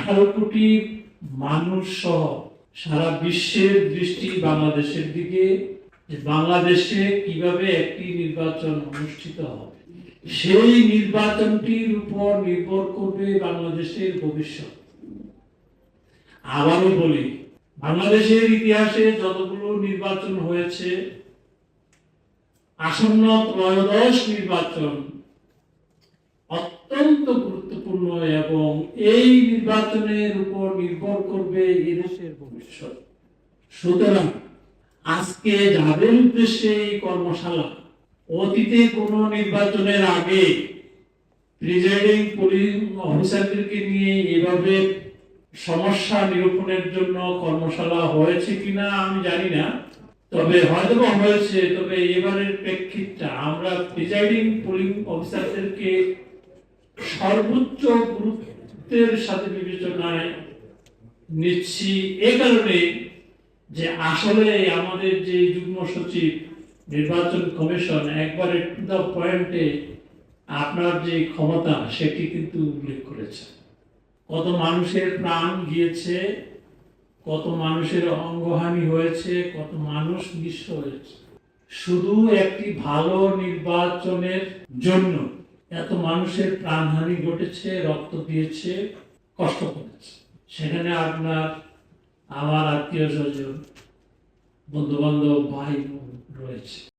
আঠারো কোটি মানুষ সহ সারা বিশ্বের দৃষ্টি বাংলাদেশের দিকে বাংলাদেশে কীভাবে একটি নির্বাচন অনুষ্ঠিত হবে, সেই নির্বাচনটির উপর নির্ভর করবে বাংলাদেশের ভবিষ্যৎ। আবারও বলি, বাংলাদেশের ইতিহাসে যতগুলো নির্বাচন হয়েছে, আসন্ন ত্রয়োদশ নির্বাচন অত্যন্ত গুরুত্বপূর্ণ এবং এই নির্বাচনের উপর নির্ভর করবে এদেশের ভবিষ্যৎ। সুতরাং আজকে যাদের উদ্দেশ্যে এই কর্মশালা, অতীতে কোনো নির্বাচনের আগে প্রিজাইডিং পুলিশ অফিসারদেরকে নিয়ে এভাবে সমস্যা নিরূপণের জন্য কর্মশালা হয়েছে কিনা আমি জানি না। তবে হয়তো হয়েছে, তবে এবারের প্রেক্ষিতটা আমরা প্রিজাইডিং পুলিং অফিসারদেরকে সর্বোচ্চ গুরুত্বের সাথে বিবেচনায় নিচ্ছি এ কারণে যে আসলে আমাদের যে যুগ্ম সচিব, নির্বাচন কমিশন, একবারে টু দ্য পয়েন্টে আপনার যে ক্ষমতা, সেটি কিন্তু উল্লেখ করেছে। কত মানুষের প্রাণ গিয়েছে, কত মানুষের অঙ্গহানি হয়েছে, কত মানুষ নিঃস্ব হয়েছে। শুধু একটি ভালো নির্বাচনের জন্য এত মানুষের প্রাণহানি ঘটেছে, রক্ত দিয়েছে, কষ্ট করেছে। সেখানে আপনার আমার আত্মীয় স্বজন বন্ধু বান্ধব ভাই রয়েছে।